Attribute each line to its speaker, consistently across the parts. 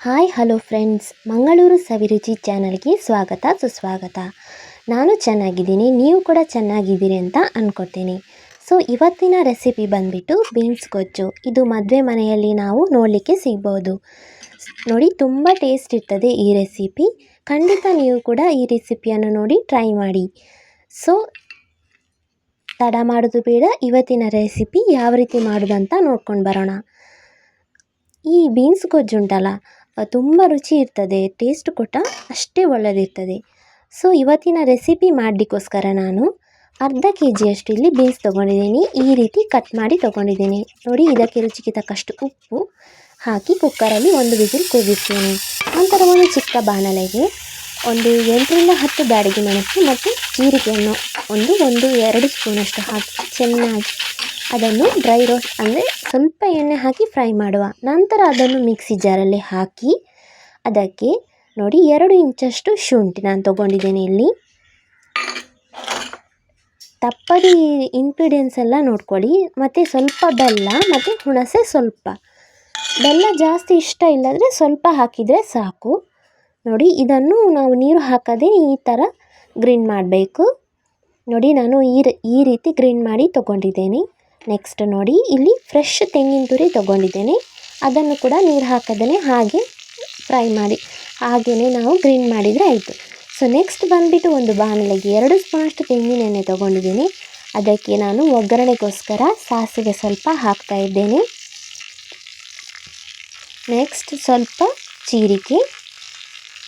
Speaker 1: Hi, hello friends. Mangaluru Saviruchi ಚಾನಲ್ಗೆ ಸ್ವಾಗತ, ಸುಸ್ವಾಗತ. ನಾನು ಚೆನ್ನಾಗಿದ್ದೀನಿ, ನೀವು ಕೂಡ ಚೆನ್ನಾಗಿದ್ದೀರಿ ಅಂತ ಅಂದ್ಕೊತೀನಿ ಸೊ, ಇವತ್ತಿನ ರೆಸಿಪಿ ಬಂದ್ಬಿಟ್ಟು ಬೀನ್ಸ್ ಗೊಜ್ಜು. ಇದು ಮದುವೆ ಮನೆಯಲ್ಲಿ ನಾವು ನೋಡಲಿಕ್ಕೆ ಸಿಗ್ಬೋದು. ನೋಡಿ, ತುಂಬ ಟೇಸ್ಟ್ ಇರ್ತದೆ ಈ ರೆಸಿಪಿ. ಖಂಡಿತ ನೀವು ಕೂಡ ಈ ರೆಸಿಪಿಯನ್ನು ನೋಡಿ ಟ್ರೈ ಮಾಡಿ. ಸೊ, ತಡ ಮಾಡೋದು ಬೇಡ, ಇವತ್ತಿನ ರೆಸಿಪಿ ಯಾವ ರೀತಿ ಮಾಡೋದಂತ ನೋಡ್ಕೊಂಡು ಬರೋಣ. ಈ ಬೀನ್ಸ್ ಗೊಜ್ಜು ಉಂಟಲ್ಲ ತುಂಬ ರುಚಿ ಇರ್ತದೆ ಟೇಸ್ಟ್ ಕೂಡ ಅಷ್ಟೇ ಒಳ್ಳೆಯದಿರ್ತದೆ ಸೊ ಇವತ್ತಿನ ರೆಸಿಪಿ ಮಾಡಲಿಕ್ಕೋಸ್ಕರ ನಾನು ಅರ್ಧ ಕೆ ಜಿಯಷ್ಟು ಇಲ್ಲಿ ಬೀನ್ಸ್ ತೊಗೊಂಡಿದ್ದೀನಿ. ಈ ರೀತಿ ಕಟ್ ಮಾಡಿ ತೊಗೊಂಡಿದ್ದೀನಿ. ನೋಡಿ, ಇದಕ್ಕೆ ರುಚಿಗೆ ತಕ್ಕಷ್ಟು ಉಪ್ಪು ಹಾಕಿ ಕುಕ್ಕರಲ್ಲಿ ಒಂದು ವಿಸಿಲ್ ಕೂಗಿಸ್ತೀನಿ. ನಂತರ ಒಂದು ಚಿಕ್ಕ ಬಾಣಲೆಗೆ ಒಂದು ಎಂಟರಿಂದ ಹತ್ತು ಬ್ಯಾಡಗಿ ಮೆಣಸು ಮತ್ತು ಜೀರಿಗೆಯನ್ನು ಒಂದು ಒಂದು, ಎರಡು ಸ್ಪೂನಷ್ಟು ಹಾಕಿ ಚೆನ್ನಾಗಿ ಅದನ್ನು ಡ್ರೈ ರೋಸ್ಟ್ ಅಂದರೆ ಸ್ವಲ್ಪ ಎಣ್ಣೆ ಹಾಕಿ ಫ್ರೈ ಮಾಡುವ. ನಂತರ ಅದನ್ನು ಮಿಕ್ಸಿ ಜಾರಲ್ಲಿ ಹಾಕಿ, ಅದಕ್ಕೆ ನೋಡಿ ಎರಡು ಇಂಚಷ್ಟು ಶುಂಠಿ ನಾನು ತೊಗೊಂಡಿದ್ದೇನೆ ಇಲ್ಲಿ. ತಪ್ಪದಿ ಇಂಗ್ರೀಡಿಯೆಂಟ್ಸ್ ಎಲ್ಲ ನೋಡ್ಕೊಳ್ಳಿ. ಮತ್ತು ಸ್ವಲ್ಪ ಬೆಲ್ಲ, ಮತ್ತು ಹುಣಸೆ ಸ್ವಲ್ಪ. ಬೆಲ್ಲ ಜಾಸ್ತಿ ಇಷ್ಟ ಇಲ್ಲದ್ರೆ ಸ್ವಲ್ಪ ಹಾಕಿದರೆ ಸಾಕು. ನೋಡಿ ಇದನ್ನು ನಾವು ನೀರು ಹಾಕದೆ ಈ ಥರ ಗ್ರೀನ್ ಮಾಡಬೇಕು. ನೋಡಿ ನಾನು ಈ ಈ ರೀತಿ ಗ್ರೀನ್ ಮಾಡಿ ತೊಗೊಂಡಿದ್ದೇನೆ. ನೆಕ್ಸ್ಟ್ ನೋಡಿ, ಇಲ್ಲಿ ಫ್ರೆಶ್ ತೆಂಗಿನ ತುರಿ ತೊಗೊಂಡಿದ್ದೇನೆ. ಅದನ್ನು ಕೂಡ ನೀರು ಹಾಕದೇ ಹಾಗೆ ಫ್ರೈ ಮಾಡಿ. ಹಾಗೆಯೇ ನಾವು ಗ್ರೀನ್ ಮಾಡಿದರೆ ಆಯಿತು. ಸೊ ನೆಕ್ಸ್ಟ್ ಬಂದುಬಿಟ್ಟು ಒಂದು ಬಾಣಲೆಗೆ ಎರಡು ಸ್ಪೂನಷ್ಟು ತೆಂಗಿನ ಎಣ್ಣೆ ತೊಗೊಂಡಿದ್ದೀನಿ. ಅದಕ್ಕೆ ನಾನು ಒಗ್ಗರಣೆಗೋಸ್ಕರ ಸಾಸಿವೆ ಸ್ವಲ್ಪ ಹಾಕ್ತಾ ಇದ್ದೇನೆ. ನೆಕ್ಸ್ಟ್ ಸ್ವಲ್ಪ ಜೀರಿಗೆ.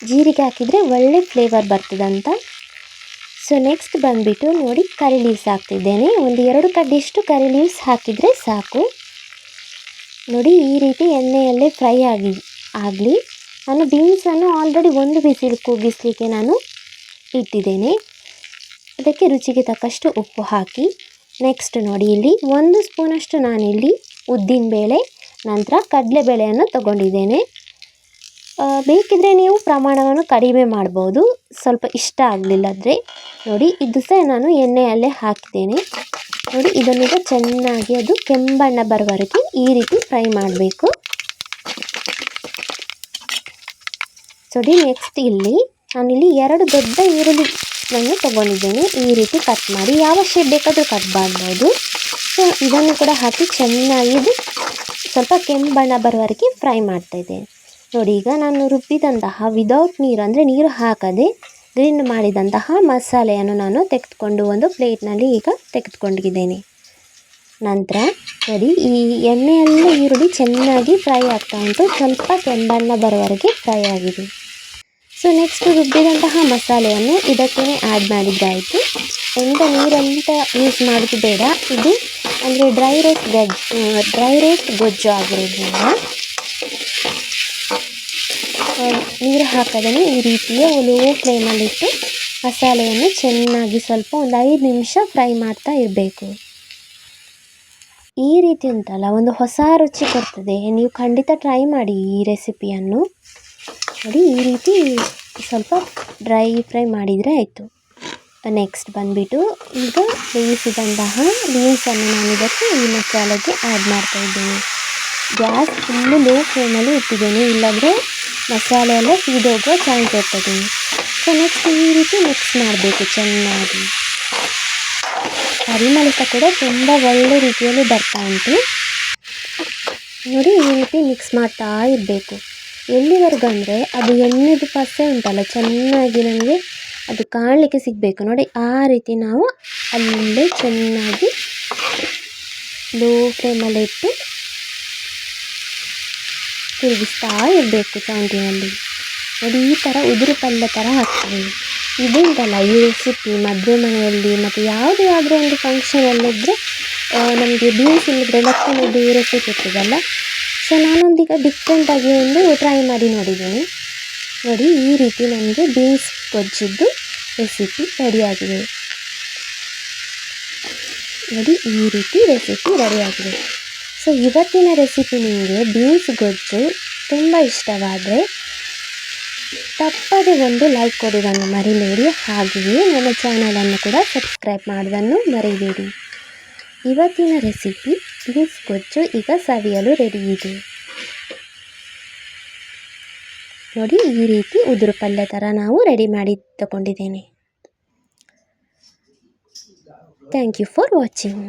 Speaker 1: ಜೀರಿಗೆ ಹಾಕಿದರೆ ಒಳ್ಳೆ ಫ್ಲೇವರ್ ಬರ್ತದಂತ ಸೊ ನೆಕ್ಸ್ಟ್ ಬಂದುಬಿಟ್ಟು ನೋಡಿ ಕರಿ ಲೀವ್ಸ್ ಹಾಕ್ತಿದ್ದೇನೆ ಒಂದು ಎರಡು ಕಡ್ಡಿಷ್ಟು ಕರಿ ಲೀವ್ಸ್ ಹಾಕಿದರೆ ಸಾಕು. ನೋಡಿ, ಈ ರೀತಿ ಎಣ್ಣೆಯಲ್ಲೇ ಫ್ರೈ ಆಗಿ, ಆಗಲಿ. ನಾನು ಬೀನ್ಸನ್ನು ಆಲ್ರೆಡಿ ಒಂದು ಬಿಸಿಲು ಕೂಗಿಸ್ಲಿಕ್ಕೆ ನಾನು ಇಟ್ಟಿದ್ದೇನೆ. ಅದಕ್ಕೆ ರುಚಿಗೆ ತಕ್ಕಷ್ಟು ಉಪ್ಪು ಹಾಕಿ. ನೆಕ್ಸ್ಟ್ ನೋಡಿ, ಇಲ್ಲಿ ಒಂದು ಸ್ಪೂನಷ್ಟು ನಾನಿಲ್ಲಿ ಉದ್ದಿನಬೇಳೆ ನಂತರ ಕಡಲೆಬೇಳೆಯನ್ನು ತಗೊಂಡಿದ್ದೇನೆ. ಬೇಕಿದ್ದರೆ ನೀವು ಪ್ರಮಾಣವನ್ನು ಕಡಿಮೆ ಮಾಡ್ಬೋದು. ಸ್ವಲ್ಪ ಇಷ್ಟ ಆಗಲಿಲ್ಲ ಆಗಲಿಲ್ಲದ್ರೆ ನೋಡಿ, ಇದು ಸಹ ನಾನು ಎಣ್ಣೆಯಲ್ಲೇ ಹಾಕ್ತೇನೆ ನೋಡಿ ಇದನ್ನೀಗ ಚೆನ್ನಾಗಿ ಅದು ಕೆಂಬಣ್ಣ ಬರುವವರೆಗೆ ಈ ರೀತಿ ಫ್ರೈ ಮಾಡಬೇಕು. ನೋಡಿ ನೆಕ್ಸ್ಟ್ ಇಲ್ಲಿ ನಾನಿಲ್ಲಿ ಎರಡು ದೊಡ್ಡ ಈರುಳ್ಳಿಯನ್ನು ತೊಗೊಂಡಿದ್ದೇನೆ. ಈ ರೀತಿ ಕಟ್ ಮಾಡಿ, ಯಾವ ಶೇಪ್ ಬೇಕಾದರೂ ಕಟ್ ಮಾಡ್ಬೋದು. ಸೊ ಇದನ್ನು ಕೂಡ ಹಾಕಿ ಚೆನ್ನಾಗಿ ಸ್ವಲ್ಪ ಕೆಂಪು ಬಣ್ಣ ಬರುವವರೆಗೆ ಫ್ರೈ ಮಾಡ್ತಾಯಿದ್ದೇನೆ ನೋಡಿ, ಈಗ ನಾನು ರುಬ್ಬಿದಂತಹ ವಿದೌಟ್ ನೀರು ಅಂದರೆ ನೀರು ಹಾಕದೆ ಗ್ರೀನ್ ಮಾಡಿದಂತಹ ಮಸಾಲೆಯನ್ನು ನಾನು ತೆಗೆದುಕೊಂಡು ಒಂದು ಪ್ಲೇಟ್ನಲ್ಲಿ ಈಗ ತೆಗೆದುಕೊಂಡಿದ್ದೇನೆ. ನಂತರ ನೋಡಿ, ಈ ಎಣ್ಣೆಯಲ್ಲೇ ಈರುಳ್ಳಿ ಚೆನ್ನಾಗಿ ಫ್ರೈ ಆಗ್ತಾ ಉಂಟು. ಸ್ವಲ್ಪ ಕೆಂಬಣ್ಣ ಬರೋವರೆಗೆ ಫ್ರೈ ಆಗಿದೆ. ಸೊ ನೆಕ್ಸ್ಟ್ ರುಬ್ಬಿದಂತಹ ಮಸಾಲೆಯನ್ನು ಇದಕ್ಕೇ ಆ್ಯಡ್ ಮಾಡಿದ್ದಾಯಿತು. ಎಂಥ ನೀರಂತ ಯೂಸ್ ಮಾಡೋದು ಬೇಡ. ಇದು ಅಂದರೆ ಡ್ರೈ ರೋಸ್ಟ್ ಗಜ್ ಡ್ರೈ ರೋಸ್ಟ್ ಗೊಜ್ಜು ಆಗಿರೋದ್ರಿಂದ ನೀರು ಹಾಕದೇ ಈ ರೀತಿಯ ಲೋ ಫ್ಲೇಮಲ್ಲಿಟ್ಟು ಮಸಾಲೆಯನ್ನು ಚೆನ್ನಾಗಿ ಸ್ವಲ್ಪ ಒಂದು ಐದು ನಿಮಿಷ ಫ್ರೈ ಮಾಡ್ತಾ ಇರಬೇಕು. ಈ ರೀತಿ ಉಂಟಲ್ಲ, ಒಂದು ಹೊಸ ರುಚಿ ಕೊಡ್ತದೆ. ನೀವು ಖಂಡಿತ ಟ್ರೈ ಮಾಡಿ ಈ ರೆಸಿಪಿಯನ್ನು ನೋಡಿ, ಈ ರೀತಿ ಸ್ವಲ್ಪ ಡ್ರೈ ಫ್ರೈ ಮಾಡಿದರೆ ಆಯಿತು. ನೆಕ್ಸ್ಟ್ ಬಂದುಬಿಟ್ಟು ಈಗ ಬೇಯಿಸಿದಂತಹ ಬೀನ್ಸನ್ನು ನಾನು ಇದಕ್ಕೆ ಈ ಮಸಾಲೆಗೆ ಆ್ಯಡ್ ಮಾಡ್ತಾ ಇದ್ದೇನೆ. ಗ್ಯಾಸ್ ಫುಲ್ಲು ಲೋ ಫ್ಲೇಮಲ್ಲಿ ಇಟ್ಟಿದ್ದೇನೆ. ಇಲ್ಲಾಂದರೆ ಮಸಾಲೆ ಎಲ್ಲ ಸೀದೋಗುವ ಚಾನ್ಸ್ ಇರ್ತದೆ. ಸೊ ನೆಕ್ಸ್ಟ್ ಈ ರೀತಿ ಮಿಕ್ಸ್ ಮಾಡಬೇಕು ಚೆನ್ನಾಗಿ. ಪರಿಮಳ ಕೂಡ ತುಂಬ ಒಳ್ಳೆ ರೀತಿಯಲ್ಲಿ ಬರ್ತಾ ಉಂಟು. ನೋಡಿ, ಈ ರೀತಿ ಮಿಕ್ಸ್ ಮಾಡ್ತಾ ಇರಬೇಕು. ಎಲ್ಲಿವರೆಗೂ ಅಂದರೆ ಅದು ಎಣ್ಣೆದು ಪಸೆ ಉಂಟಲ್ಲ, ಚೆನ್ನಾಗಿ ನಮಗೆ ಅದು ಕಾಣಲಿಕ್ಕೆ ಸಿಗಬೇಕು. ನೋಡಿ, ಆ ರೀತಿ ನಾವು ಅಲ್ಲಿಂದ ಚೆನ್ನಾಗಿ ಲೋ ಫ್ಲೇಮಲ್ಲಿ ಇಟ್ಟು ತಿರುಗಿಸ್ತಾ ಇರಬೇಕು ಸೌಂಡಿನಲ್ಲಿ ನೋಡಿ ಈ ಥರ ಉದುರು ಪಲ್ಯ ಥರ ಹಾಕ್ತೀವಿ ಇದು ಉಂಟಲ್ಲ ಈ ರೆಸಿಪಿ ಮದುವೆ ಮನೆಯಲ್ಲಿ ಮತ್ತು ಯಾವುದೇ ಆದರೂ ಒಂದು ಫಂಕ್ಷನಲ್ಲಿದ್ದರೆ ನಮಗೆ ಬೀನ್ಸ್ ಇಲ್ಲದ್ರೆ ಲಕ್ಕನದ್ದು ರೆಸಿಪಿ ಇರ್ತದಲ್ಲ ಸೊ ನಾನೊಂದೀಗ ಡಿಫ್ರೆಂಟಾಗಿ ಒಂದು ಟ್ರೈ ಮಾಡಿ ನೋಡಿದ್ದೀನಿ. ನೋಡಿ, ಈ ರೀತಿ ನಮಗೆ ಬೀನ್ಸ್ ಕೊಜ್ಜಿದ್ದು ರೆಸಿಪಿ ರೆಡಿಯಾಗಿದೆ ನೋಡಿ, ಈ ರೀತಿ ರೆಸಿಪಿ ರೆಡಿಯಾಗಿದೆ ಸೊ ಇವತ್ತಿನ ರೆಸಿಪಿ ನಿಮಗೆ ಬೀನ್ಸ್ ಗೊಜ್ಜು ತುಂಬ ಇಷ್ಟವಾದರೆ ತಪ್ಪದೆ ಒಂದು ಲೈಕ್ ಕೊಡೋದನ್ನು ಮರಿಬೇಡಿ. ಹಾಗೆಯೇ ನನ್ನ ಚಾನಲನ್ನು ಕೂಡ ಸಬ್ಸ್ಕ್ರೈಬ್ ಮಾಡೋದನ್ನು ಮರಿಬೇಡಿ. ಇವತ್ತಿನ ರೆಸಿಪಿ ಬೀನ್ಸ್ ಗೊಜ್ಜು ಈಗ ಸವಿಯಲು ರೆಡಿ ಇದೆ. ನೋಡಿ, ಈ ರೀತಿ ಉದುರು ಪಲ್ಯ ಥರ ನಾವು ರೆಡಿ ಮಾಡಿ ತಗೊಂಡಿದ್ದೇನೆ ಥ್ಯಾಂಕ್ ಯು ಫಾರ್ ವಾಚಿಂಗ್